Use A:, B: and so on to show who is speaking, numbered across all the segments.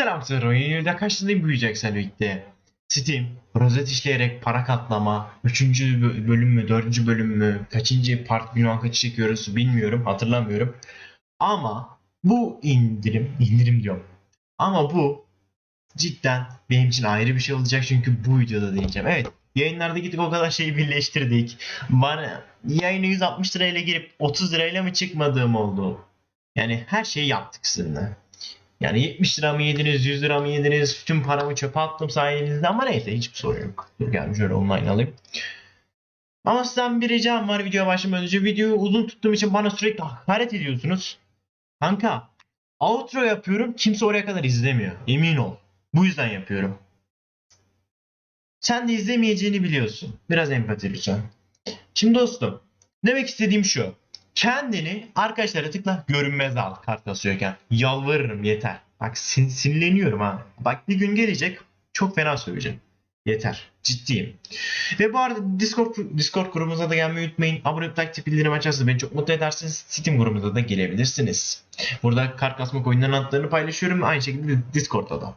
A: Selam Sır oyunuyla karşınızdayım büyüyeceksen birlikte. Steam, rozet işleyerek para katlama, 3. bölüm mü, 4. bölüm mü, kaçıncı part bilmem kaçı çekiyoruz bilmiyorum, hatırlamıyorum. Ama bu indirim, indirim diyorum. Ama bu cidden benim için ayrı bir şey olacak çünkü bu videoda deneyeceğim. Evet, yayınlarda gittik o kadar şeyi birleştirdik. Bana yayına 160 lirayla girip 30 lirayla mı çıkmadığım oldu. Yani her şeyi yaptık sizinle. Yani 70 lira mı yediniz, 100 lira mı yediniz, tüm paramı çöpe attım sayenizde ama neyse hiçbir sorun yok. Dur gelmiş şöyle online alayım. Ama sizden bir ricam var videoya başlamadan önce. Videoyu uzun tuttuğum için bana sürekli hakaret ediyorsunuz. Kanka, outro yapıyorum kimse oraya kadar izlemiyor. Emin ol. Bu yüzden yapıyorum. Sen de izlemeyeceğini biliyorsun. Biraz empati lütfen. Şimdi dostum, demek istediğim şu. Kendini arkadaşlara tıkla görünmez al kart kasıyorken. Yalvarırım yeter. Bak sin sinirleniyorum ha. Bak bir gün gelecek çok fena söyleyeceğim. Yeter. Ciddiyim. Ve bu arada Discord Discord grubumuza da gelmeyi unutmayın. Abone olup like bildirim açarsanız beni çok mutlu edersiniz. Steam grubumuza da gelebilirsiniz. Burada kart kasmak oyunların adlarını paylaşıyorum. Aynı şekilde Discord'da da.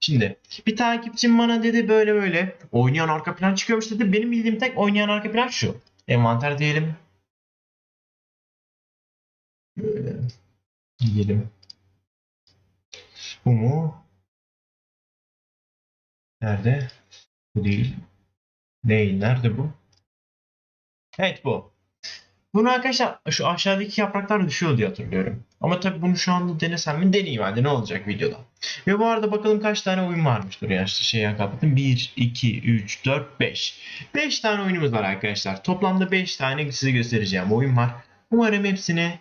A: Şimdi bir takipçim bana dedi böyle böyle oynayan arka plan çıkıyormuş dedi. Benim bildiğim tek oynayan arka plan şu. Envanter diyelim. Böyle gidelim. Bu mu? Nerede? Bu değil. Değil. Nerede bu? Evet bu. Bunu arkadaşlar şu aşağıdaki yapraklar düşüyor diye hatırlıyorum. Ama tabii bunu şu anda denesem mi deneyeyim hadi ne olacak videoda. Ve bu arada bakalım kaç tane oyun varmış. Dur ya işte şey kapattım. 1, 2, 3, 4, 5. 5 tane oyunumuz var arkadaşlar. Toplamda 5 tane size göstereceğim oyun var. Umarım hepsini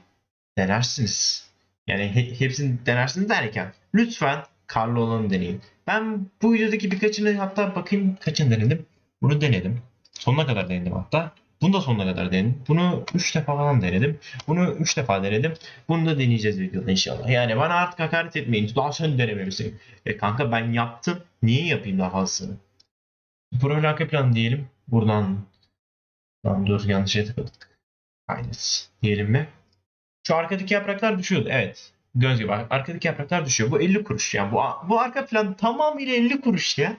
A: denersiniz. Yani he- hepsini denersiniz derken lütfen karlı olanı deneyin. Ben bu videodaki birkaçını hatta bakayım kaçını denedim. Bunu denedim. Sonuna kadar denedim hatta. Bunu da sonuna kadar denedim. Bunu 3 defa falan denedim. Bunu 3 defa denedim. Bunu da deneyeceğiz videoda inşallah. Yani bana artık hakaret etmeyin. Daha sen denememişsin. E kanka ben yaptım. Niye yapayım daha fazlasını? Profil arka plan diyelim. Buradan Lan dur yanlış yere tıkladık. Kaydet. Diyelim mi? Şu arkadaki yapraklar düşüyordu. Evet. Göz gibi. Arkadaki yapraklar düşüyor. Bu 50 kuruş yani. Bu, bu arka plan tamamıyla 50 kuruş ya.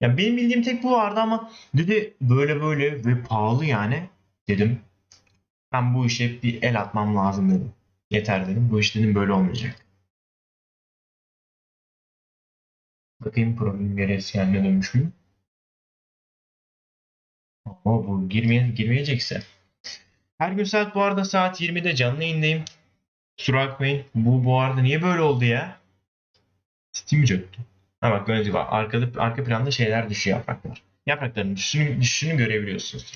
A: Ya benim bildiğim tek bu vardı ama dedi böyle böyle ve pahalı yani. Dedim. Ben bu işe bir el atmam lazım dedim. Yeter dedim. Bu iş dedim böyle olmayacak. Bakayım profilim geri eski haline dönmüş müyüm? Ama bu girmeye, girmeyecekse. Her gün saat bu arada saat 20'de canlı yayındayım. Kusura bakmayın. Bu bu arada niye böyle oldu ya? Steam çöktü. Ha bak gördüğünüz gibi arkada, arka planda şeyler düşüyor yapraklar. Yaprakların düşüşünü, düşüşünü görebiliyorsunuz.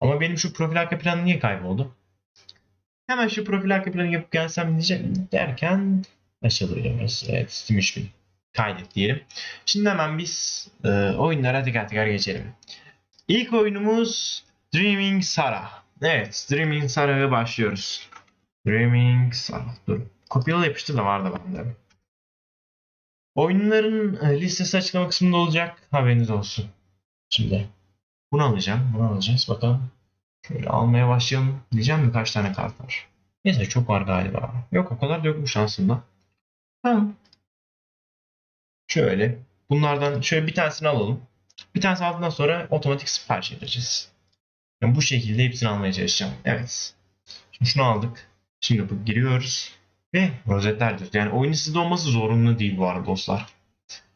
A: Ama benim şu profil arka planı niye kayboldu? Hemen şu profil arka planı yapıp gelsem diyeceğim derken açılıyor. mesela. Evet Steam 3000. Kaydet diyelim. Şimdi hemen biz e, oyunlara teker teker geçelim. İlk oyunumuz Dreaming Sarah. Evet, Dreaming Sarah'a başlıyoruz. Dreaming Sarah. Dur. Kopyala yapıştır da vardı bende. Oyunların e, listesi açıklama kısmında olacak. Haberiniz olsun. Şimdi bunu alacağım. Bunu alacağız. Bakalım. Şöyle almaya başlayalım. Diyeceğim mi kaç tane kart var? Neyse çok var galiba. Yok o kadar da yokmuş aslında. Tamam. Şöyle. Bunlardan şöyle bir tanesini alalım. Bir tanesi aldıktan sonra otomatik sipariş edeceğiz. Yani bu şekilde hepsini almaya çalışacağım. Evet. Şimdi şunu aldık. Şimdi bu giriyoruz. Ve rozetler diyoruz. Yani oyunun sizde olması zorunlu değil bu arada dostlar.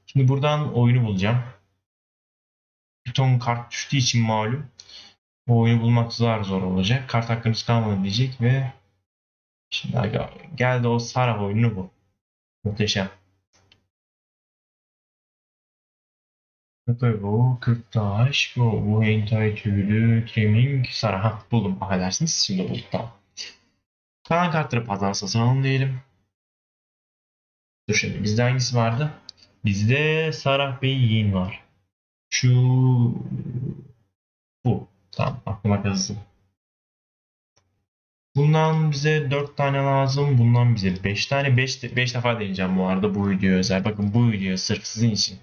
A: Şimdi buradan oyunu bulacağım. Bir ton kart düştüğü için malum. Bu oyunu bulmak zor zor olacak. Kart hakkımız kalmadı diyecek ve şimdi geldi o Sarah oyunu bu. Muhteşem. Bu Kırktaş, bu, bu hentai tüylü, Treming, Sarah. Ha, buldum. Affedersiniz. Şimdi buldum. Tamam. Kalan kartları pazar satın alın diyelim. Dur şimdi bizde hangisi vardı? Bizde Sarah Bey Yiğin var. Şu bu. Tamam aklıma kazıdım. Bundan bize 4 tane lazım. Bundan bize 5 tane. 5, 5 defa deneyeceğim bu arada bu video özel. Bakın bu video sırf sizin için.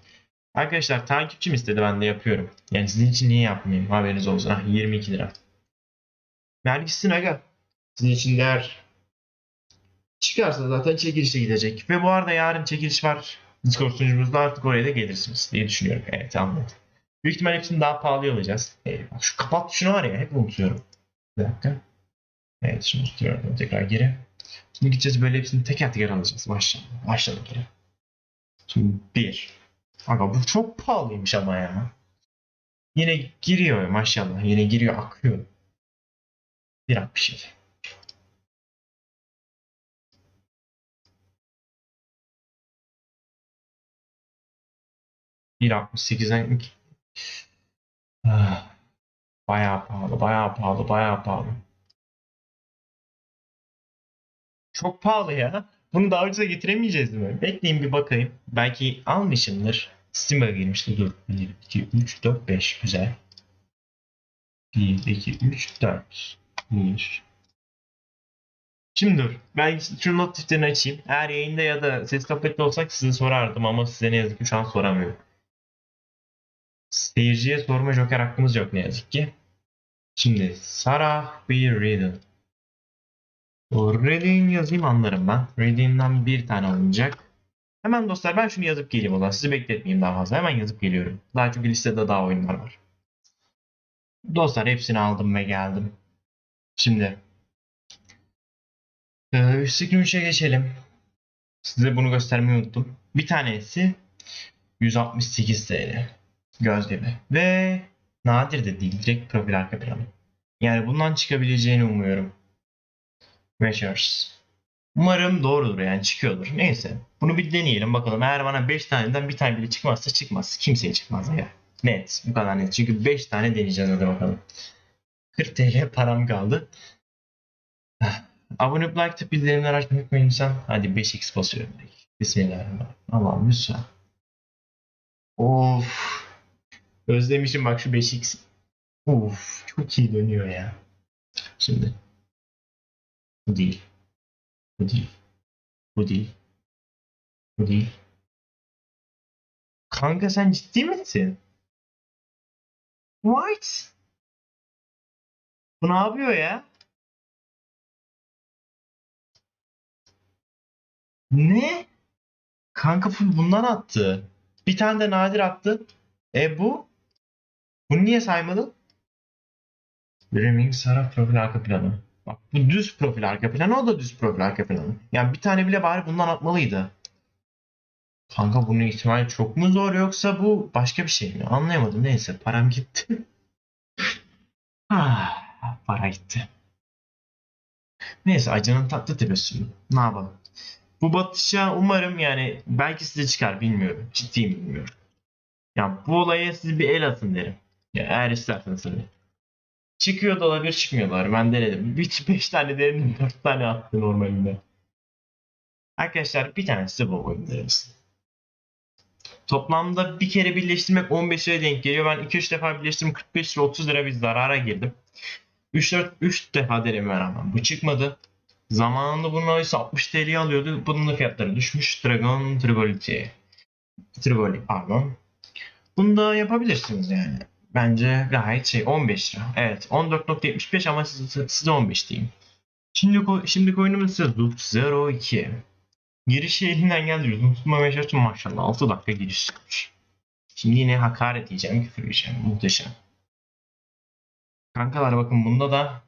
A: Arkadaşlar takipçim istedi ben de yapıyorum. Yani sizin için niye yapmayayım haberiniz olsun. Ah 22 lira. Vergisin aga. Sizin için değer. Çıkarsa zaten çekilişe gidecek. Ve bu arada yarın çekiliş var. Discord sunucumuzda artık oraya da gelirsiniz diye düşünüyorum. Evet anladım. Büyük ihtimalle hepsini daha pahalı alacağız. Ee, bak şu kapat tuşunu var ya hep unutuyorum. Bir dakika. Evet şunu tutuyorum tekrar geri. Şimdi gideceğiz böyle hepsini teker teker alacağız. Başlayalım. Başladık geri. Şimdi bir. Aga bu çok pahalıymış ama ya. Yine giriyor maşallah. Yine giriyor akıyor. 1.67. Bir 1.68'den Ah, bayağı pahalı, bayağı pahalı, bayağı pahalı. Çok pahalı ya. Bunu daha ucuza getiremeyeceğiz mi? Bekleyin bir bakayım. Belki almışımdır. Steam'a girmişti. Dur. 1, 2, 3, 4, 5. Güzel. 1, 2, 3, 4. 1. Şimdi dur. Ben şu not defterini açayım. Eğer yayında ya da ses sohbette olsak size sorardım ama size ne yazık ki şu an soramıyorum. Seyirciye sorma joker hakkımız yok ne yazık ki. Şimdi Sarah B. Riddle. O Reading yazayım anlarım ben. Reading'den bir tane alınacak. Hemen dostlar ben şunu yazıp geleyim o zaman. Sizi bekletmeyeyim daha fazla. Hemen yazıp geliyorum. Daha çünkü listede daha oyunlar var. Dostlar hepsini aldım ve geldim. Şimdi ee, 3'e geçelim. Size bunu göstermeyi unuttum. Bir tanesi 168 TL. Göz gibi. Ve nadir de değil. Direkt profil arka planı. Yani bundan çıkabileceğini umuyorum. Measures. Umarım doğrudur yani çıkıyordur. Neyse. Bunu bir deneyelim bakalım. Eğer bana 5 taneden bir tane bile çıkmazsa çıkmaz. Kimseye çıkmaz ya. Net. Bu kadar net. Çünkü 5 tane deneyeceğiz hadi bakalım. 40 TL param kaldı. Abone olup like atıp bildirimleri açmayı unutmayın lütfen. Hadi 5x basıyorum. Bismillahirrahmanirrahim. Allah'ım lütfen. Of. Özlemişim bak şu 5x. Of. Çok iyi dönüyor ya. Şimdi. Bu değil. Bu değil. Bu değil. Bu değil. Kanka sen ciddi misin? What? Bu ne yapıyor ya? Ne? Kanka full bundan attı. Bir tane de nadir attı. E bu? Bunu niye saymadın? Reming Sarah profil arka planı. Bak bu düz profil arka planı o da düz profil arka planı. Yani bir tane bile bari bundan atmalıydı. Kanka bunun ihtimali çok mu zor yoksa bu başka bir şey mi? Anlayamadım. Neyse param gitti. ah, para gitti. Neyse acının tatlı tebessümü. Ne yapalım? Bu batışa umarım yani belki size çıkar bilmiyorum. Ciddiyim bilmiyorum. Ya bu olaya siz bir el atın derim. Ya eğer isterseniz tabii. Çıkıyor da olabilir çıkmıyorlar. Ben denedim. 5 tane denedim 4 tane attı normalinde. Arkadaşlar bir tanesi bu oyunlarımız. Toplamda bir kere birleştirmek 15 liraya denk geliyor. Ben 2-3 defa birleştirdim 45 lira 30 lira bir zarara girdim. 3-4 3 defa deneme rağmen bu çıkmadı. Zamanında bunun oysa 60 TL'ye alıyordu. Bunun da fiyatları düşmüş. Dragon Tribolity. Triboli pardon. Bunu da yapabilirsiniz yani. Bence gayet şey 15 lira. Evet 14.75 ama size, size 15 diyeyim. Şimdi, şimdi oyunumuz ise Zoot 02. Girişi elinden geldi. Unutma meşhur maşallah 6 dakika giriş yapmış. Şimdi yine hakaret diyeceğim, küfür diyeceğim. Muhteşem. Kankalar bakın bunda da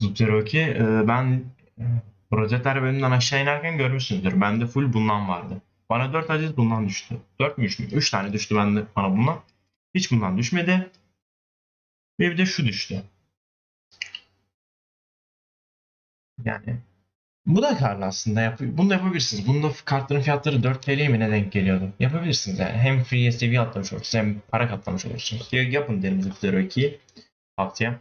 A: Zoot 02 e, ben e, Rozetler bölümünden aşağı inerken görmüşsünüzdür. Bende full bundan vardı. Bana 4 adet bundan düştü. 4 mü 3 mü? 3 tane düştü bende bana bundan. Hiç bundan düşmedi. Ve bir de şu düştü. Yani bu da karlı aslında. Yap bunu da yapabilirsiniz. Bunda kartların fiyatları 4 TL mi ne denk geliyordu? Yapabilirsiniz yani. Hem free seviye atlamış olursunuz hem para katlamış olursunuz. Yapın derim Zero 2'yi. Tavsiye.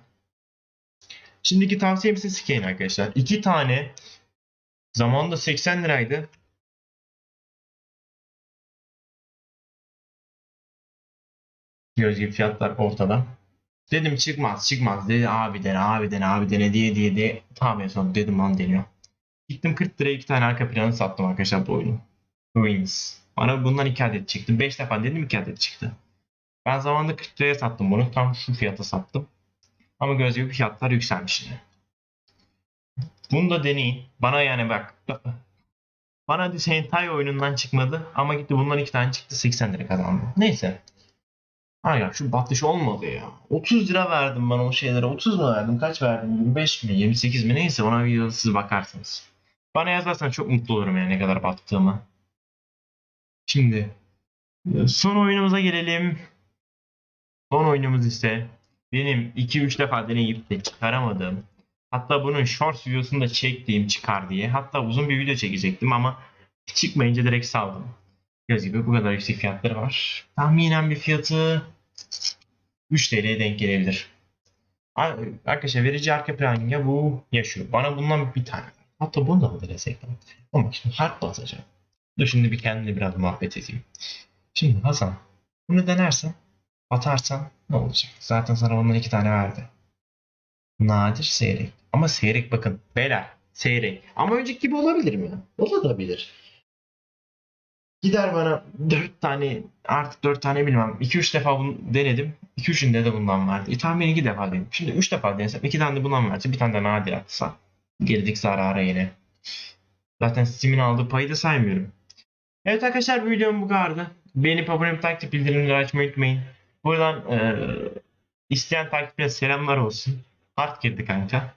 A: Şimdiki tavsiyem ise Skane arkadaşlar. 2 tane zamanında 80 liraydı. Göz gibi fiyatlar ortada. Dedim çıkmaz çıkmaz dedi abi dene abi dene abi dene diye diye diye tamam en dedim lan deniyor. Gittim 40 liraya iki tane arka planı sattım arkadaşlar bu oyunu. Ruins. Bana bundan 2 adet çıktı. 5 defa dedim 2 adet çıktı. Ben zamanında 40 liraya sattım bunu. Tam şu fiyata sattım. Ama göz gibi fiyatlar yükselmiş yine. Bunu da deneyin. Bana yani bak. Bana Sentai oyunundan çıkmadı ama gitti bundan iki tane çıktı 80 lira kazandım. Neyse. Ha ya şu batış olmadı ya. 30 lira verdim ben o şeylere. 30 mu verdim? Kaç verdim? 25 mi? 28 mi? Neyse ona videoda siz bakarsınız. Bana yazarsan çok mutlu olurum yani ne kadar battığımı. Şimdi e, son oyunumuza gelelim. Son oyunumuz ise benim 2-3 defa deneyip de çıkaramadığım hatta bunun shorts videosunu da çektiğim çıkar diye hatta uzun bir video çekecektim ama çıkmayınca direkt saldım. Göz gibi bu kadar yüksek fiyatları var. Tahminen bir fiyatı 3 TL'ye denk gelebilir. Ar- Arkadaşlar verici arka planga bu yaşıyor. Bana bundan bir tane. Hatta bunu da mı denesek? Ama şimdi harp basacağım. Dur şimdi bir kendine biraz muhabbet edeyim. Şimdi Hasan bunu denersen atarsan ne olacak? Zaten sana ondan iki tane verdi. Nadir seyrek. Ama seyrek bakın beyler seyrek. Ama önceki gibi olabilir mi? Olabilir. Gider bana 4 tane artık 4 tane bilmem 2-3 defa bunu denedim. 2-3'ünde de bundan vardı. E, tahmini 2 defa denedim. Şimdi 3 defa denesem 2 tane de bundan verse bir tane de nadir atsa girdik zarara yine. Zaten Steam'in aldığı payı da saymıyorum. Evet arkadaşlar bu videom bu kadardı. Beğenip abone takip bildirimleri açmayı unutmayın. Buradan eee isteyen takipçilere selamlar olsun. Hard girdi kanka.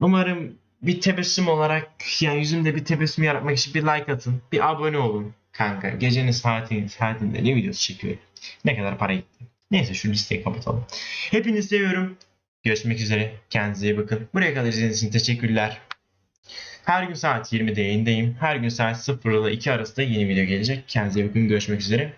A: Umarım bir tebessüm olarak yani yüzümde bir tebessüm yaratmak için bir like atın. Bir abone olun kanka. Gecenin saati, saatinde ne videosu çekiyor. Ne kadar para gitti. Neyse şu listeyi kapatalım. Hepinizi seviyorum. Görüşmek üzere. Kendinize iyi bakın. Buraya kadar izlediğiniz için teşekkürler. Her gün saat 20'de yayındayım. Her gün saat 0 ile 2 arasında yeni video gelecek. Kendinize iyi bakın. Görüşmek üzere.